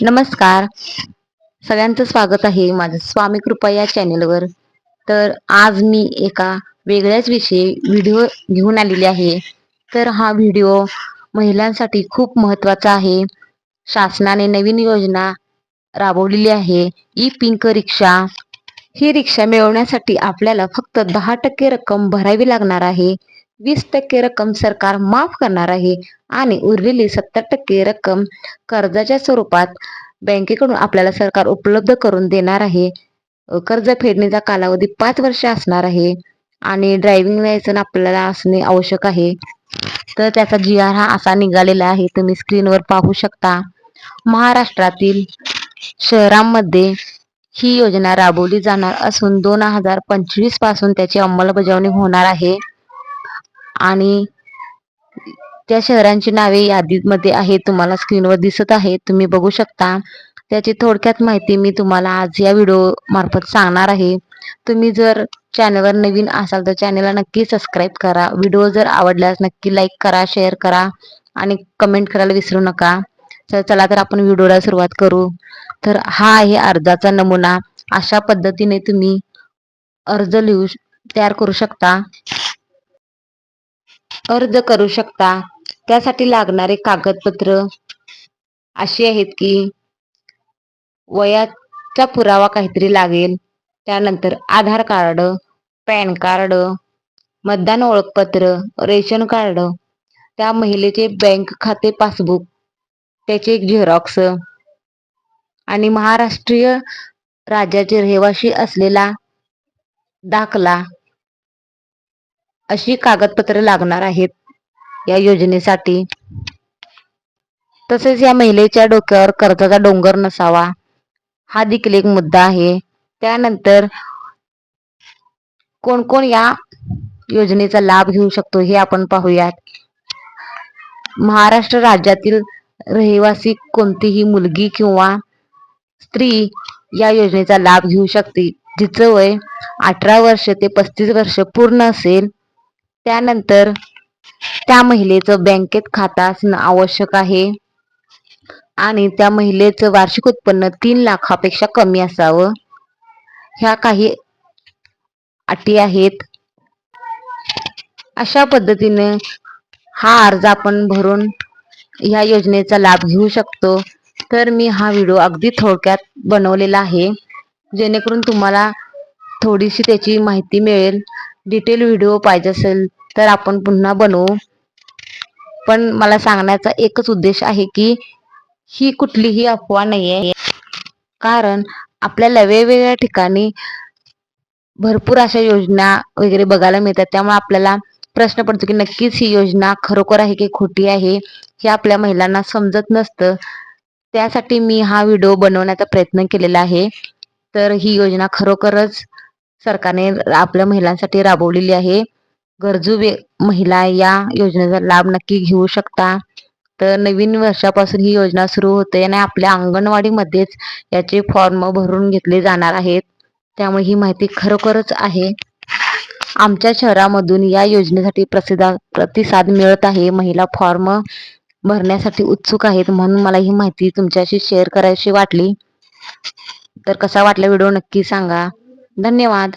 नमस्कार. सगळ्यांचं स्वागत आहे माझं स्वामी कृपा या चॅनेलवर. तर आज मी एका वेगळ्याच विषयी व्हिडिओ घेऊन आलेली आहे. तर हा व्हिडिओ महिलांसाठी खूप महत्त्वाचा आहे. शासनाने नवीन योजना राबवलेली आहे. ई पिंक रिक्षा. ही रिक्षा मिळवण्यासाठी आपल्याला फक्त दहा टक्के रक्कम भरावी लागणार आहे. वीस टक्के रक्कम सरकार माफ करणार आहे. आणि उरलेली सत्तर टक्के रक्कम कर्जाच्या स्वरूपात बँकेकडून आपल्याला सरकार उपलब्ध करून देणार आहे. कर्ज फेडणीचा कालावधी पाच वर्ष असणार आहे आणि ड्रायव्हिंग लायसन आपल्याला असणे आवश्यक आहे. तर त्याचा जी आर हा असा निघालेला आहे. तुम्ही स्क्रीनवर पाहू शकता. महाराष्ट्रातील शहरांमध्ये ही योजना राबवली जाणार असून दोन हजार पंचवीसपासून त्याची अंमलबजावणी होणार आहे. आणि त्या शहरांची नावे यादीमध्ये आहेत तुम्हाला स्क्रीनवर दिसत आहे तुम्ही बघू शकता. त्याची थोडक्यात माहिती मी तुम्हाला आज या व्हिडिओ मार्फत सांगणार आहे. तुम्ही जर चॅनलवर नवीन असाल तर चॅनलला नक्की सबस्क्राईब करा. व्हिडिओ जर आवडल्यास नक्की लाईक करा शेअर करा आणि कमेंट करायला विसरू नका. तर चला तर आपण व्हिडिओला सुरुवात करू. तर हा आहे अर्जाचा नमुना. अशा पद्धतीने तुम्ही अर्ज लिहू तयार करू शकता. अर्ज करू शकता. त्यासाठी लागणारे कागदपत्र अशी आहेत की वयाचा पुरावा काहीतरी लागेल. त्यानंतर आधार कार्ड पॅन कार्ड मतदान ओळखपत्र रेशन कार्ड त्या महिलेचे बँक खाते पासबुक त्याचे एक झेरॉक्स आणि महाराष्ट्रीय राज्याचे रहिवासी असलेला दाखला अशी कागदपत्रे लागणार आहेत. या योजनेसाठी. तसेच या महिलेच्या डोक्यावर कर्जाचा डोंगर नसावा हा देखील एक मुद्दा आहे. त्यानंतर कोण कोण या योजनेचा लाभ घेऊ शकतो हे आपण पाहूयात. महाराष्ट्र राज्यातील रहिवासी कोणतीही मुलगी किंवा स्त्री या योजनेचा लाभ घेऊ शकते जिचं वय अठरा वर्ष ते पस्तीस वर्ष पूर्ण असेल. त्यानंतर त्या महिलेचं बँकेत खातं असणं आवश्यक आहे. आणि त्या महिलेचं वार्षिक उत्पन्न तीन लाखापेक्षा कमी असावं. ह्या काही अटी आहेत. अशा पद्धतीने हा अर्ज आपण भरून ह्या योजनेचा लाभ घेऊ शकतो. तर मी हा व्हिडिओ अगदी थोडक्यात बनवलेला आहे. जेणेकरून तुम्हाला थोडीशी त्याची माहिती मिळेल. डिटेल व्हिडिओ पाहिजे असेल तर आपण पुन्हा बनवू. पण मला सांगण्याचा एकच उद्देश आहे की ही कुठलीही अफवा नाही आहे कारण आपल्याला वेगवेगळ्या ठिकाणी भरपूर अशा योजना वगैरे बघायला मिळतात. त्यामुळे आपल्याला प्रश्न पडतो की नक्कीच ही योजना खरोखर आहे की खोटी आहे हे आपल्या महिलांना समजत नसतं. त्यासाठी मी हा व्हिडिओ बनवण्याचा प्रयत्न केलेला आहे. तर ही योजना खरोखरच सरकारने आपल्या महिलांसाठी राबवलेली आहे. गरजू महिला या योजनेचा लाभ नक्की घेऊ शकता. तर नवीन वर्षापासून ही योजना सुरू होते आणि आपल्या अंगणवाडीमध्येच याचे फॉर्म भरून घेतले जाणार आहेत. त्यामुळे ही माहिती खरोखरच आहे. आमच्या शहरामधून या योजनेसाठी प्रसिद्ध प्रतिसाद मिळत आहे. महिला फॉर्म भरण्यासाठी उत्सुक आहेत म्हणून मला ही माहिती तुमच्याशी शेअर करायची वाटली. तर कसा वाटला व्हिडिओ नक्की सांगा. धन्यवाद.